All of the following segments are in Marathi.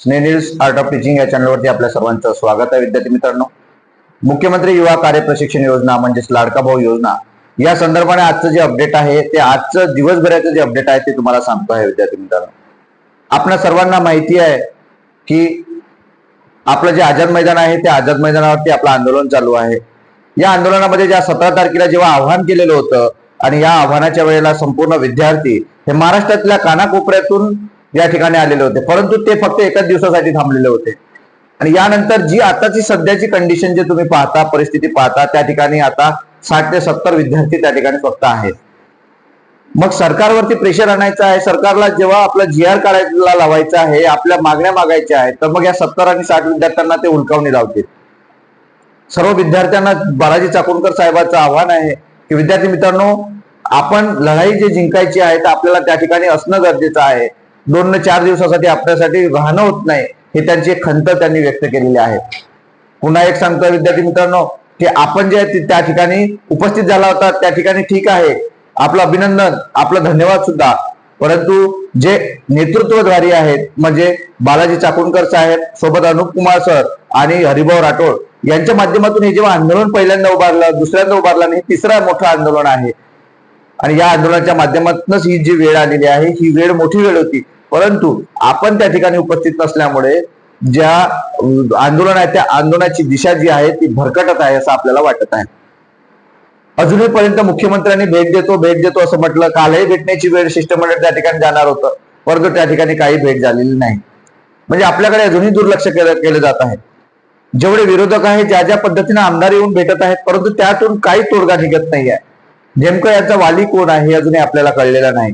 स्नेहिल्स आर्ट ऑफ टीचिंग या चॅनलवरती आपल्या सर्वांचं स्वागत आहे विद्यार्थी मित्रांनो. मुख्यमंत्री युवा कार्य प्रशिक्षण योजना म्हणजेच लाडका भाऊ योजना या संदर्भाने आजचं जे अपडेट आहे ते आजचं दिवसभराचं जे अपडेट आहे ते तुम्हाला सांगतो आहे विद्यार्थी मित्रांनो. आपल्या सर्वांना माहिती आहे की आपलं जे आझाद मैदान आहे त्या आझाद मैदानावरती आपलं आंदोलन चालू आहे. या आंदोलनामध्ये ज्या सतरा तारखेला जेव्हा आव्हान केलेलं होतं आणि या आव्हानाच्या वेळेला संपूर्ण विद्यार्थी हे महाराष्ट्रातल्या कानाकोपऱ्यातून या ठिकाणी आलेले होते. परंतु ते फक्त एकाच दिवसासाठी थांबलेले होते. आणि यानंतर जी आताची सध्याची कंडिशन जे तुम्ही पाहता परिस्थिती पाहता त्या ठिकाणी आता साठ ते सत्तर विद्यार्थी त्या ठिकाणी फक्त आहेत. मग सरकारवरती प्रेशर आणायचं आहे. सरकारला जेव्हा आपलं जी आर काढायला लावायचं आहे आपल्या मागण्या मागायच्या आहेत तर मग या सत्तर आणि साठ विद्यार्थ्यांना ते उलकावणी लावतील. सर्व विद्यार्थ्यांना बालाजी चाकूरकर साहेबांचं आव्हान आहे की विद्यार्थी मित्रांनो आपण लढाई जी जिंकायची आहे तर आपल्याला त्या ठिकाणी असणं गरजेचं आहे. दोन न चार दिवसासाठी आपल्यासाठी राहणं होत नाही हे त्यांची एक खंत त्यांनी व्यक्त केलेली आहे. पुन्हा एक सांगतो विद्यार्थी मित्रांनो की आपण जे त्या ठिकाणी उपस्थित झाला होता त्या ठिकाणी ठीक आहे. आपलं अभिनंदन आपला धन्यवाद सुद्धा. परंतु जे नेतृत्वधारी आहेत म्हणजे बालाजी चाकुणकर साहेब सोबत अनुप कुमार सर आणि हरिभाऊ राठोड यांच्या माध्यमातून हे जेव्हा आंदोलन पहिल्यांदा उभारलं दुसऱ्यांदा उभारलं आणि तिसरा मोठं आंदोलन आहे. आणि या आंदोलनाच्या माध्यमातूनच ही जी वेळ आलेली आहे ही वेळ मोठी वेळ होती. परंतु आपण त्या ठिकाणी उपस्थित नसल्यामुळे ज्या आंदोलन आहे त्या आंदोलनाची दिशा जी आहे ती भरकटत आहे असं आपल्याला वाटत आहे. अजूनपर्यंत मुख्यमंत्र्यांनी भेट देतो भेट देतो असं म्हटलं. कालही भेटण्याची वेळ शिष्टमंडळ त्या ठिकाणी जाणार होतं. परंतु त्या ठिकाणी काही भेट झालेली नाही. म्हणजे आपल्याकडे अजूनही दुर्लक्ष केलं केलं जात आहे. जेवढे विरोधक आहेत ज्या ज्या पद्धतीने आमदार येऊन भेटत आहेत परंतु त्यातून काही तोडगा निघत नाही आहे नेमकं यांचा वाली कोण आहे हे अजूनही आपल्याला कळलेलं नाही.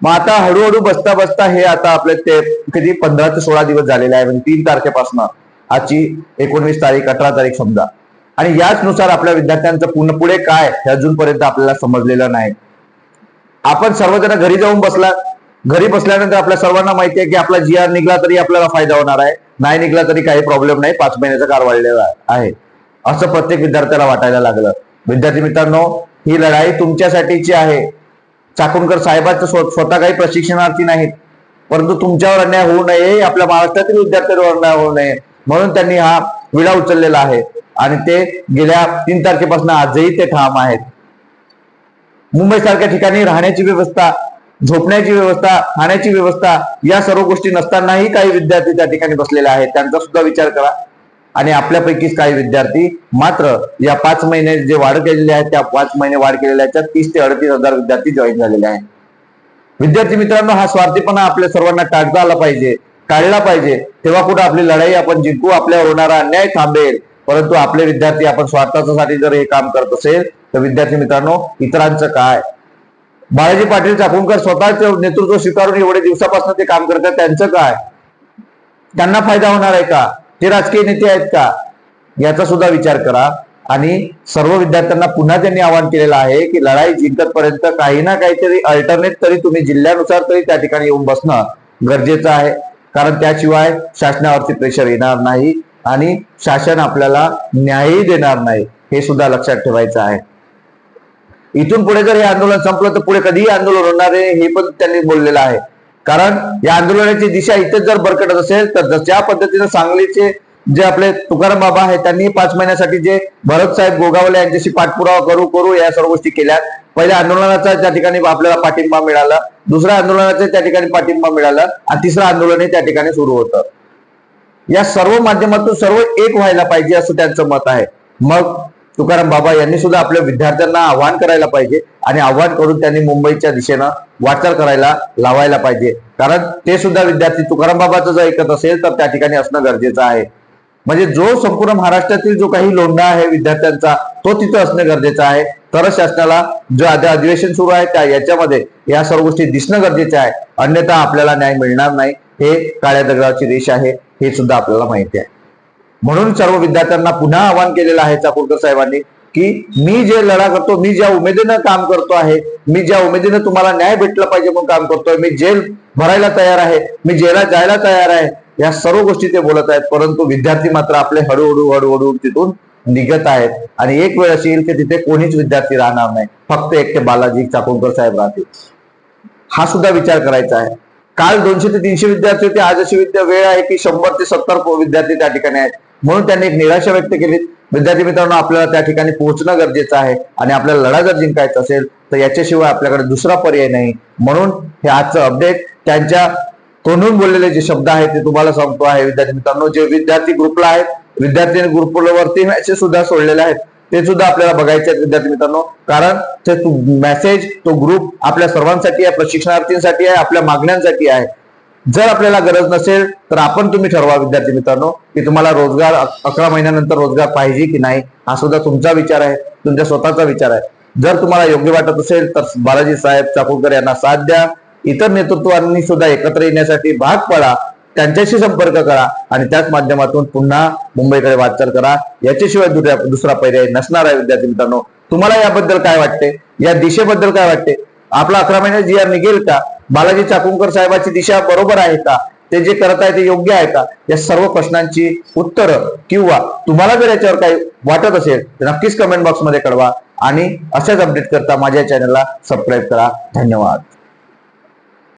मग आता हळूहळू बसता बसता हे आता आपले ते किती पंधरा ते सोळा दिवस झालेले आहे म्हणजे तीन तारखेपासून आजची एकोणवीस तारीख अठरा तारीख समजा. आणि याच नुसार आपल्या विद्यार्थ्यांचं पूर्ण पुढे काय हे अजूनपर्यंत आपल्याला समजलेलं नाही. आपण सर्वजण घरी जाऊन बसला घरी बसल्यानंतर आपल्या सर्वांना माहिती आहे की आपला जी आर निघला तरी आपल्याला फायदा होणार आहे नाही निघला तरी काही प्रॉब्लेम नाही पाच महिन्याचा काळ वाढलेला आहे. असं प्रत्येक विद्यार्थ्याला वाटायला लागलं. विद्यार्थी मित्रांनो ही लढाई तुमच्यासाठीची आहे. चाकूरकर साहेबांचं स्वतः काही प्रशिक्षणार्थी नाहीत. परंतु तुमच्यावर अन्याय होऊ नये आपल्या महाराष्ट्रातील विद्यार्थ्यांवर अन्याय होऊ नये म्हणून त्यांनी हा विडा उचललेला आहे. आणि ते गेल्या तीन तारखेपासून आजही ते ठाम आहेत. मुंबई सारख्या ठिकाणी राहण्याची व्यवस्था झोपण्याची व्यवस्था खाण्याची व्यवस्था या सर्व गोष्टी नसतानाही काही विद्यार्थी त्या ठिकाणी बसलेले आहेत. त्यांचा सुद्धा विचार करा. आणि आपल्यापैकीच काही विद्यार्थी मात्र या पाच महिने जे वाढ केलेले आहेत त्या पाच महिने वाढ केलेल्या आहेत तीस ते अडतीस हजार विद्यार्थी जॉईन झालेले आहेत. विद्यार्थी मित्रांनो हा स्वार्थीपणा आपल्या सर्वांना टाळता आला पाहिजे टाळला पाहिजे. तेव्हा कुठं आपली लढाई आपण जिंकू आपल्यावर होणारा अन्याय थांबेल. परंतु आपले विद्यार्थी आपण स्वार्थासाठी जर हे काम करत असेल तर विद्यार्थी मित्रांनो इतरांचं काय? बाळाजी पाटील चाकूरकर स्वतःच नेतृत्व स्वीकारून एवढे दिवसापासून ते काम करतात त्यांचं काय? त्यांना फायदा होणार आहे का? ते राजकीय नेते आहेत का? याचा सुद्धा विचार करा. आणि सर्व विद्यार्थ्यांना पुन्हा त्यांनी आवाहन केलेलं आहे की लढाई जिंकत पर्यंत काही ना काहीतरी अल्टरनेट तरी तुम्ही जिल्ह्यानुसार तरी त्या ठिकाणी येऊन बसणं गरजेचं आहे. कारण त्याशिवाय शासनावरती प्रेशर येणार नाही आणि शासन आपल्याला न्यायही देणार नाही हे सुद्धा लक्षात ठेवायचं आहे. इथून पुढे जर हे आंदोलन संपलं तर पुढे कधीही आंदोलन होणार आहे हे पण त्यांनी बोललेलं आहे. कारण या आंदोलनाची दिशा इथेच जर बरकटत असेल तर ज्या पद्धतीने सांगलीचे जे आपले तुकाराम बाबा आहेत त्यांनी पाच महिन्यासाठी जे भरत साहेब गोगावले यांच्याशी पाठपुरावा करू करू या सर्व गोष्टी केल्या पहिल्या आंदोलनाचा त्या ठिकाणी आपल्याला पाठिंबा मिळाला. दुसऱ्या आंदोलनाचा त्या ठिकाणी पाठिंबा मिळाला. आणि तिसरं आंदोलनही त्या ठिकाणी सुरू होतं. या सर्व माध्यमातून सर्व एक व्हायला पाहिजे असं त्यांचं मत आहे. मग तुकाराम बाबा यांनी सुद्धा आपल्या विद्यार्थ्यांना आव्हान करायला पाहिजे आणि आव्हान करून त्यांनी मुंबईच्या दिशेनं वाटचाल करायला लावायला पाहिजे. कारण ते सुद्धा विद्यार्थी तुकाराम बाबाचं जर ऐकत असेल तर त्या ठिकाणी असणं गरजेचं आहे. म्हणजे जो संपूर्ण महाराष्ट्रातील जो काही लोंढा आहे विद्यार्थ्यांचा तो तिथं असणं गरजेचं आहे. तरच शासनाला जो आता अधिवेशन सुरू आहे त्या याच्यामध्ये या सर्व गोष्टी दिसणं गरजेचं आहे. अन्यथा आपल्याला न्याय मिळणार नाही. हे काळ्या दगडाची रेष आहे. हे सुद्धा आपल्याला माहिती आहे. म्हणून सर्व विद्यार्थ्यांना पुन्हा आवाहन केलेलं आहे चाकूरकर साहेबांनी की मी जे लढा करतो मी ज्या उमेदीनं काम करतो आहे मी ज्या उमेदीनं तुम्हाला न्याय भेटला पाहिजे म्हणून काम करतोय मी जेल भरायला तयार आहे मी जेलात जायला तयार आहे या सर्व गोष्टी ते बोलत आहेत परंतु विद्यार्थी मात्र आपले हळूहळू हळूहळू तिथून निघत आहेत. आणि एक वेळ अशी येईल की तिथे कोणीच विद्यार्थी राहणार नाही फक्त एक ते बालाजी चाकूरकर साहेब राहतील. हा सुद्धा विचार करायचा आहे. काल दोनशे ते तीनशे विद्यार्थी होते आज अशी विद्या वेळ आहे की शंभर ते सत्तर विद्यार्थी त्या ठिकाणी आहेत. म्हणून त्यांनी एक निराशा व्यक्त केली. विद्यार्थी मित्रांनो आपल्याला त्या ठिकाणी पोहोचणं गरजेचं आहे आणि आपल्याला लढा जर जिंकायचा असेल तर याच्याशिवाय आपल्याकडे दुसरा पर्याय नाही. म्हणून हे आजचं अपडेट त्यांच्या तोंडून बोललेले जे शब्द आहेत ते तुम्हाला सांगतो आहे. विद्यार्थी मित्रांनो जे विद्यार्थी ग्रुपला आहेत विद्यार्थी ग्रुपवरती मेसेज सुद्धा सोडलेले आहेत. ते सुद्धा आपल्याला बघायचे आहेत विद्यार्थी मित्रांनो. कारण ते मेसेज तो ग्रुप आपल्या सर्वांसाठी आहे प्रशिक्षणार्थींसाठी आहे आपल्या मागण्यांसाठी आहे. जर आपल्याला गरज नसेल तर आपण तुम्ही ठरवा विद्यार्थी मित्रांनो की तुम्हाला रोजगार अकरा महिन्यानंतर रोजगार पाहिजे की नाही हा सुद्धा तुमचा विचार आहे तुमच्या स्वतःचा विचार आहे. जर तुम्हाला योग्य वाटत असेल तर बालाजी साहेब चाकूरकर यांना साथ द्या. इतर नेतृत्वांनी सुद्धा एकत्र येण्यासाठी भाग पडा त्यांच्याशी संपर्क करा आणि त्याच माध्यमातून पुन्हा मुंबईकडे वाटचाल करा. याच्याशिवाय दुसऱ्या दुसरा पर्याय नसणार आहे विद्यार्थी मित्रांनो. तुम्हाला याबद्दल काय वाटते? या दिशेबद्दल काय वाटते? आपला अकरा महिन्यात जी आर निघेल का? बालाजी चाकुंकर साहेबाची दिशा बरोबर आहे का? ते जे करत आहे ते योग्य आहे का? या सर्व प्रश्नांची उत्तरं किंवा तुम्हाला जर याच्यावर काही वाटत असेल तर नक्कीच कमेंट बॉक्समध्ये कळवा. आणि अशाच अपडेट करता माझ्या चॅनलला सबस्क्राईब करा. धन्यवाद.